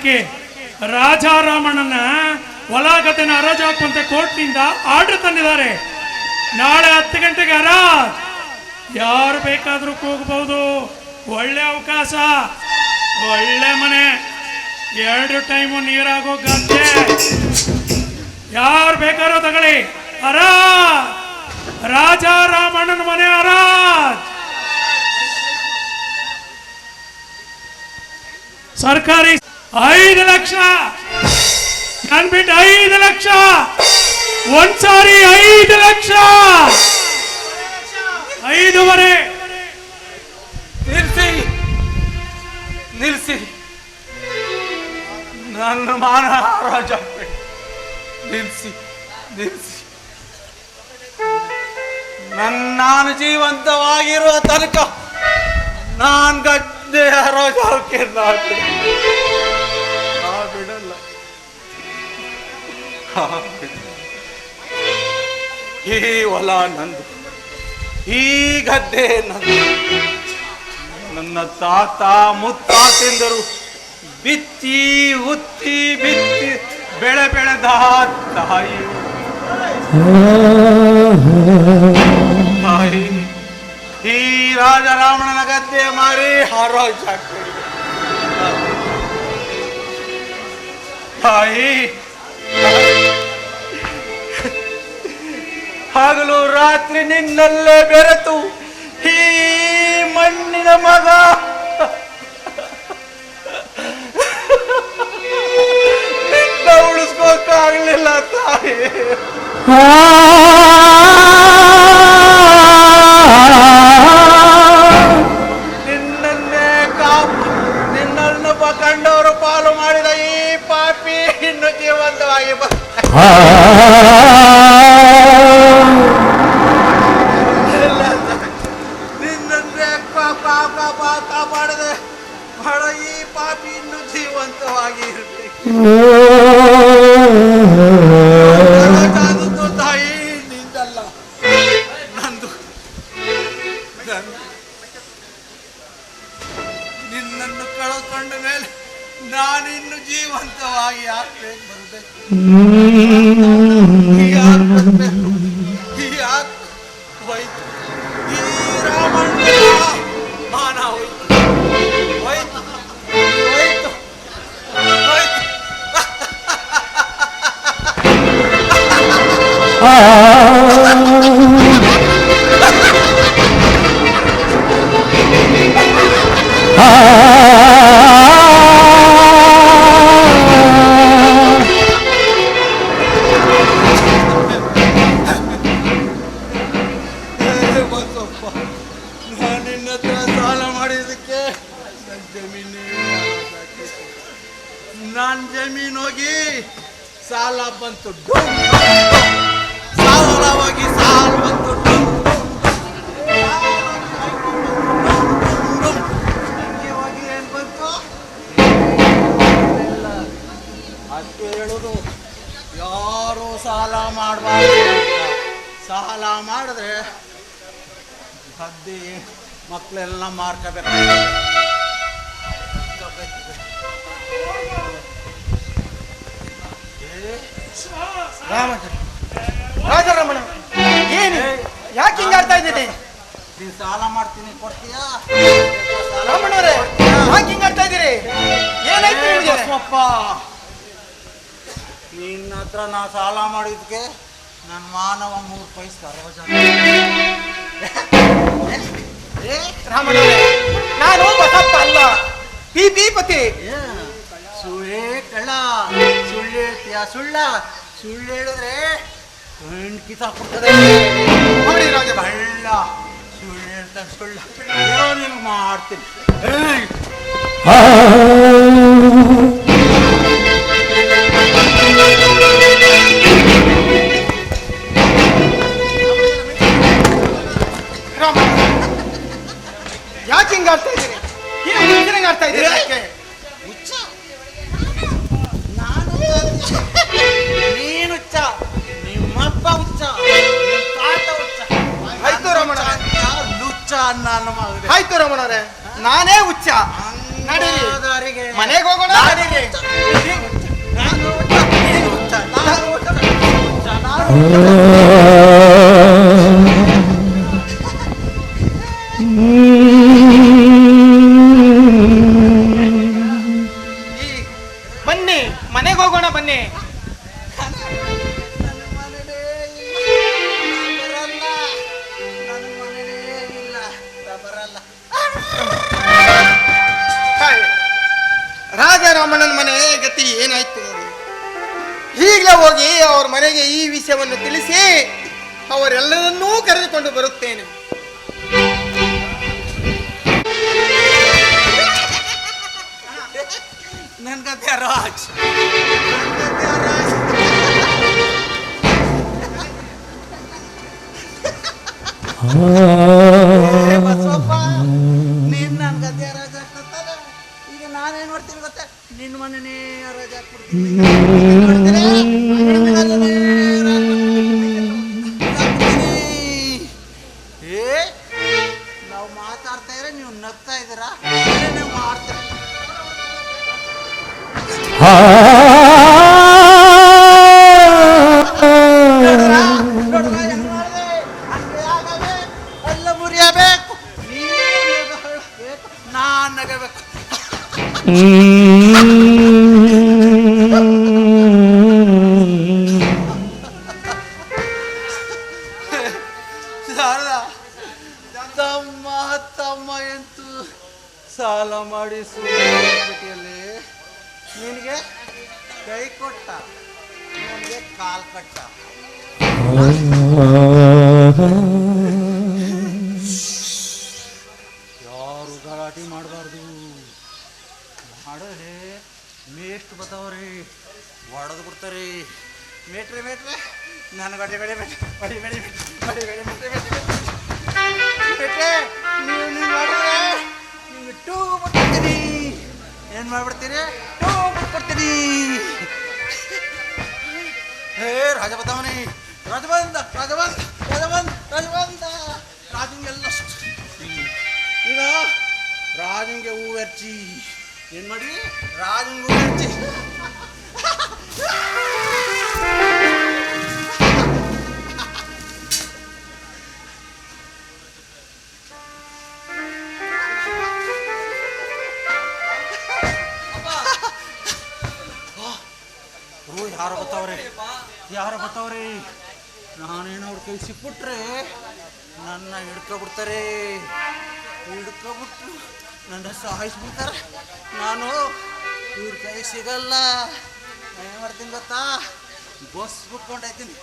ಬಾಲಕಿ ರಾಜಾರಾಮಣ್ಣನ ಒಲಾಗತನ ಹರಾಜು court ಕೋರ್ಟ್ನಿಂದ order ತಂದಿದ್ದಾರೆ. ನಾಳೆ ಹತ್ತು ಗಂಟೆಗೆ ಹರಾಜ್ ಯಾರು ಬೇಕಾದರೂ ಕೂಗಬಹುದು ಒಳ್ಳೆ ಅವಕಾಶ. ಒಳ್ಳೆ ಮನೆ. ಎರಡು ಟೈಮು ನೀರಾಗೋ ಗದ್ದೆ. ಯಾರು ಬೇಕಾದ್ರೂ ತಗೊಳ್ಳಿ. ಹರಾಜ್ ರಾಜಾರಾಮಣ್ಣನ ಮನೆ ಹರಾಜ್ ಸರ್ಕಾರಿ ಐದು ಲಕ್ಷ. ನನ್ಬಿಟ್ಟು ಐದು ಲಕ್ಷ. ಒಂದ್ಸಾರಿ ಐದು ಲಕ್ಷ. ಐದುವರೆ. ನಿಲ್ಸಿ. ನಿಲ್ಸಿ. ನನ್ನ ಮಾನ ರಾಜ. ನಿಲ್ಸಿ. ನಿಲ್ಸಿ. ನಾನು ಜೀವಂತವಾಗಿರುವ ತನಕ ನಾನ್ ಗದ್ದೆ ರೋಜಕ್ಕೆ ಈ ಹೊಲ ನಂದು, ಈ ಗದ್ದೆ ನಂದು. ನನ್ನ ತಾತ ಮುತ್ತಾತೆಂದರು, ಬಿತ್ತಿ ಉತ್ತಿ ಬಿತ್ತಿ ಬೆಳೆ ಬೆಳೆದ ತಾಯಿ. ತಾಯಿ, ಈ ರಾಜರಾಮಣನ ಗದ್ದೆ ಮಾರಿ ಹರೋಜ್ ಹಾಕ್ಬೇಡಿ ತಾಯಿ ರಾತ್ರಿ ನಿನ್ನಲ್ಲೇ ಬೆರೆತು ಈ ಮಣ್ಣಿನ ಮಗ. ನಿನ್ನ ಉಳಿಸ್ಕೋಕಾಗ್ಲಿಲ್ಲ ತಾಯಿ. ನಿನ್ನನ್ನೇ ಕಾಪು, ನಿನ್ನನ್ನು ಕಂಡವರು ಪಾಲು ಮಾಡಿದ ಈ ಪಾಪಿ ಇನ್ನು ಜೀವಂತವಾಗಿ ಬ ತಾಯಿ ನಿಂದಲ್ಲ ನಂದು. ನಿನ್ನನ್ನು ಕಳ್ಕೊಂಡ ಮೇಲೆ ನಾನಿನ್ನು ಜೀವಂತವಾಗಿ ಯಾಕೆ ಬರಬೇಕು ನಾನು ನಿನ್ನ ಹತ್ರ ಸಾಲ ಮಾಡಿದ್ದಕ್ಕೆ ನನ್ನ ಜಮೀನೇ ನನ್ನ ಜಮೀನು ಹೋಗಿ ಸಾಲ ಬಂತು ಸಾಲವಾಗಿ ಸಾಲ ಬಂತು? ಇಲ್ಲ. ಹೇಳೋದು ಯಾರು ಸಾಲ ಮಾಡಬಾರ್ದು ಸಾಲ ಮಾಡಿದ್ರೆ ಗದ್ದೆ ಮಕ್ಕಳೆಲ್ಲ ಮಾರ್ಕೋಬೇಕು. ರಾಮಚಂದ್ರ. ಯಾಕೆ ಹಿಂಗ ಆಡ್ತಾ ಇದ್ದೀನಿ ನೀನ್ ಸಾಲ ಮಾಡ್ತೀನಿ ಕೊಡ್ತೀಯಾ? ರಾಮಣ್ಣವ್ರೆ ಯಾಕೆ ಹಿಂಗೆ ಆಡ್ತಾ ಇದ್ದೀರಿ? ಏನಾಯ್ತು ನಿಮಗೆ? ಬಸವಪ್ಪ ನಿನ್ನ ಹತ್ರ ನಾ ಸಾಲ ಮಾಡಿದ್ಕೆ ನನ್ನ ಮಾನವ ಮೂರು ಪೈಸೆ ರಾಮಣ್ಣವ್ರೆ ನಾನು ಬಸಪ್ಪ ಅಲ್ಲ ಪಿ ಪಿ ಪತಿ ಸುಳ್ಳೇ ಕಳ್ಳ ಸುಳ್ಳು ಹೇಳ್ತೀಯ? ಸುಳ್ಳ ಸುಳ್ಳು ಹೇಳಿದ್ರೆ ಕಣ್ ಕಿತ್ತಾಕ್ಬಿಡ್ತದೆ ನೋಡಿ ರಾಜ ಕಳ್ಳ ಸುಳ್ಳು ಹೇಳ್ತಾನೆ ಸುಳ್ಳ ಏನೋ ನಿನ್ಗೆ ಮಾಡ್ತೀನಿ ಏಯ್! ರಾಮಣ್ಣ ಯಾಕೆ ಹಿಂಗ್ ಆಡ್ತಾ ಇದ್ದೀರಿ ಏನು ಹಿಂಗ್ ಆಡ್ತಾ ಇದ್ದೀರಿ ಹುಚ್ಚ ತಾತ ಹುಚ್ಚ ಆಯ್ತು ರಮಣ. ಲುಚ್ಚ ಅನ್ನ ನಮ್ಮ ಆಯ್ತು ರಮಣವ್ರೆ ನಾನೇ ಹುಚ್ಚ. ನಡೀರಿ. ಮನೆಗೆ ಹೋಗೋಣ? ನಡೀರಿ ನಾನು ಹುಚ್ಚ. ನಾನು ಹುಚ್ಚ. ನಾನು ಏನಾಯ್ತು? ನೋಡಿ ಈಗಲೇ ಹೋಗಿ ಅವ್ರ ಮನೆಗೆ ಈ ವಿಷಯವನ್ನು ತಿಳಿಸಿ ಅವರೆಲ್ಲರನ್ನೂ ಕರೆದುಕೊಂಡು ಬರುತ್ತೇನೆ. ನನ್ ಗದ್ದೆ ರಾಜ್. ರಾಜ್. ಈಗ ನಾನೇನ್ ಮಾಡ್ತೀನಿ ಗೊತ್ತಾ? ನಿನ್ನ ಮನೆನೇ ರಾಜ. ಏ ನಾವು ಮಾತಾಡ್ತಾ ಇದ್ರೆ ನೀವು ನಗ್ತಾ ಇದ್ದೀರಾ? ನೀವು ಮಾಡ್ತೀರಾ ತಮ್ಮ ತಮ್ಮ ಎಂತೂ ಸಾಲ ಕೈ ಕೊಟ್ಟ ಕಾಲ್ ಕಟ್ಟ. ಹೇ ರಾಜ ಬತಾವನಿ ರಾಜ ಬಂದ ರಾಜ ಬಂದ ರಾಜ ಬಂದ ರಾಜ ಬಂದ ರಾಜಂಗೆಲ್ಲ ಈಗ ರಾಜಂಗೆ ಹೂ ಹಚ್ಚಿ ಏನ್ ಮಾಡಿ ರಾಜಂಗೆ ಹೂ ಹಚ್ಚಿ ಓ ಯಾರು ಬತ್ತಾವ್ರೆ ಯಾರು ಬರ್ತಾವ್ರಿ ನಾನೇನು ಅವ್ರ ಕೈ ಸಿಕ್ಬಿಟ್ರೆ ನನ್ನ ಹಿಡ್ಕೊಬಿಡ್ತಾರೆ. ಹಿಡ್ಕೊಬಿಟ್ಟು ನನ್ನ ಸಾಯಿಸ್ಬಿಡ್ತಾರೆ ನಾನು ಇವ್ರ ಕೈ ಸಿಗಲ್ಲ. ಏನು ಮಾಡ್ತೀನಿ ಗೊತ್ತಾ? ಬಸ್ ಬಿಟ್ಕೊಂಡೈತೀನಿ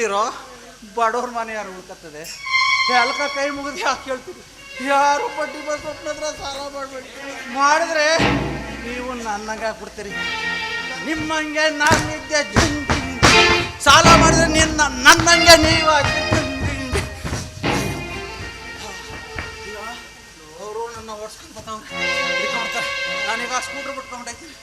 ಹಿಡಿರೋ ಬಡವ್ರ ಮನೆ ಯಾರು ಉಳ್ಕತ್ತದೆ ಎಲ್ಕ ಕೈ ಮುಗಿದು ಯಾಕೆ ಕೇಳ್ತೀರಿ ಯಾರು ಪಟ್ಟಿ ಬಸ್ ಒಪ್ಪಿದ್ರೆ ಸಾಲ ಮಾಡಬೇಡಿ. ಮಾಡಿದ್ರೆ ನೀವು ನನ್ನಂಗೆ ಹಾಕ್ಬಿಡ್ತೀರಿ ನಿಮ್ಮಂಗೆ ಜುಂಗ್ ಜಿಂಗ್. ಸಾಲ ಮಾಡಿದ್ರೆ ನಿನ್ನ ನನ್ನಂಗೆ ನೀವು. ಅವರು ನನ್ನ ಓಡಿಸ್ಕೊಂಡು ಬರ್ತಾವ್ರೆ. ಹಿಡ್ಕೊಂಡ್ಬಿಡ್ತಾರೆ ನಾನೀಗ ಸ್ಕೂಟ್ರ್ ಬಿಟ್ಕೊಂಡೈತೀನಿ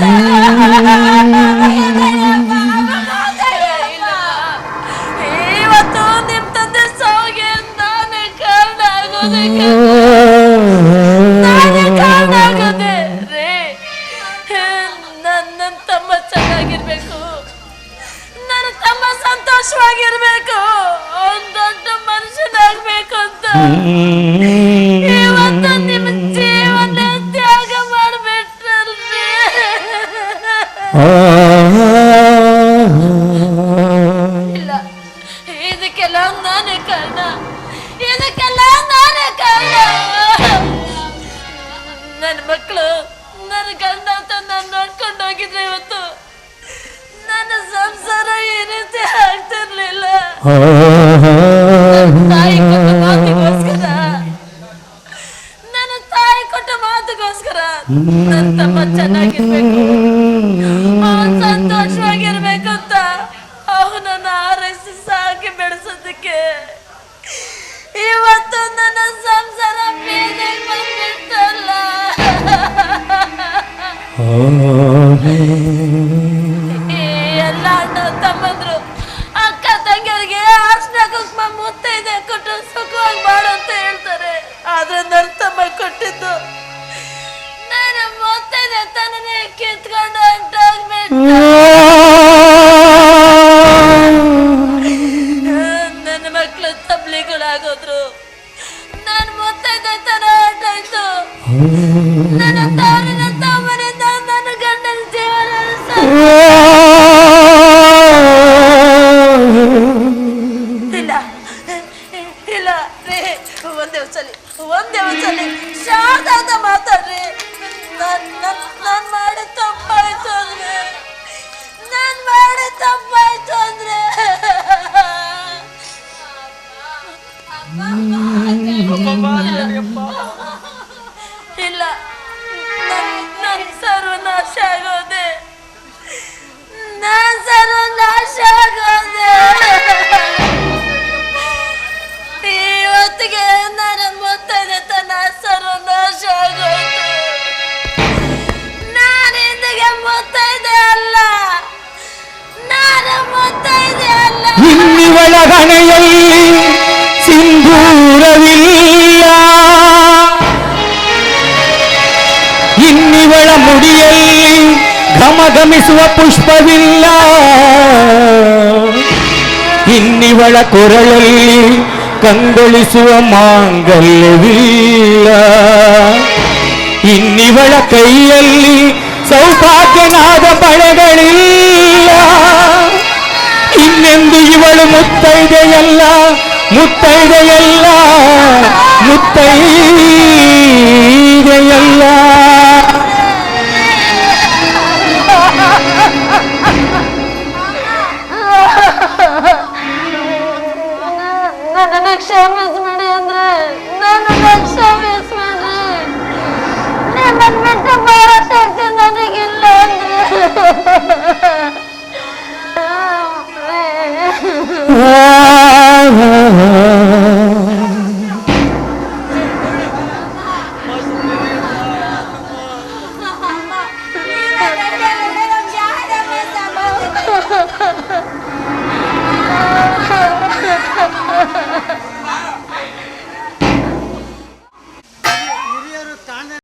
嗯 ತಮ್ಮಂದ್ರು ಅಕ್ಕ ತಂಗಿಯರಿಗೆ ಅರ್ಶನ ಕುಂಕುಮ ಮುತ್ತೈದೆ ಕೊಟ್ಟು ಸುಖವಾಗಿ ಮಾಡು ಅಂತ ಹೇಳ್ತಾರೆ. ಆದ್ರೆ ನನ್ನ ತಮ್ಮ ಕೊಟ್ಟಿದ್ದು ನಾನು ಮುತ್ತೈದೆ ತನನೇ ಕಿತ್ಕೊಂಡು ಹೊಂಟೋಗ್ಬಿಟ್ಟು ನನ್ನ ಮಕ್ಕಳು ತಬ್ಲಿಗಳಾಗೋದ್ರು. இன்னிவளகனையை சிந்தூரவில்லா இன்னிவள முடியை ಘಮಘಮಿಸುವ ಪುಷ್ಪವಿಲ್ಲ ಇನ್ನಿವಳ ಕೊರಳಲ್ಲಿ ಕಂಗೊಳಿಸುವ ಮಾಂಗಲ್ಯವಿಲ್ಲ ಇನ್ನಿವಳ ಕೈಯಲ್ಲಿ ಸೌಭಾಗ್ಯನಾದ ಬಳೆಗಳಿಲ್ಲ പിന്നെന്ത് ഇവൾ മുത്തൈതയല്ല മുത്തൈതയല്ല മുത്തൈതയല്ല ക്ഷമ സ്മരണ്ട്രമ സ്മരണ